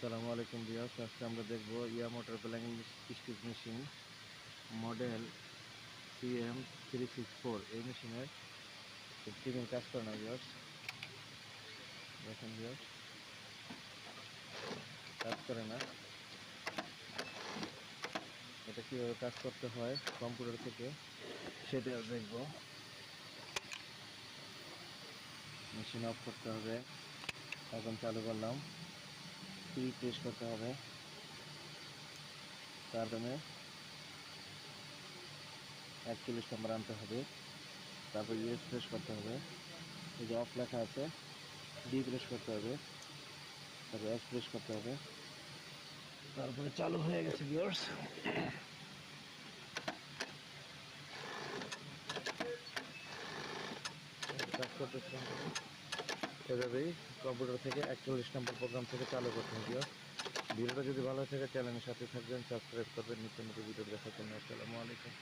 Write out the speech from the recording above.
আসসালামু আলাইকুম বিয়াস আজকে আমরা দেখব ইয়া motor Planck stitch machine model CM three six four. এই মেশিনের স্টিচিং কাজ করে না বিয়াস দেখেন বিয়াস কাজ করে না। এটা কীভাবে কাজ করতে হয় কম্পিউটার থেকে সেটা দেখব। মেশিন অফ করতে হবে। এখন চালু করলাম। পি প্রেস করতে হবে তারপরে একচল্লিশ নাম্বার আনতে হবে তারপর ইউএস প্রেস করতে হবে এই যে অফ লেখা আছে ডি প্রেস করতে হবে তারপর এস প্রেস করতে হবে তারপরে চালু হয়ে গেছে ভিউয়ার্স কাজ করতেছিলাম এভাবেই কম্পিউটার থেকে একচল্লিশ নম্বর প্রোগ্রাম থেকে চালু করতে হবে। ভিডিওটা যদি ভালো থাকে চ্যানেলের সাথে থাকবেন সাবস্ক্রাইব করবেন, নিত্য নতুন ভিডিও দেখার জন্য। আসসালামু আলাইকুম।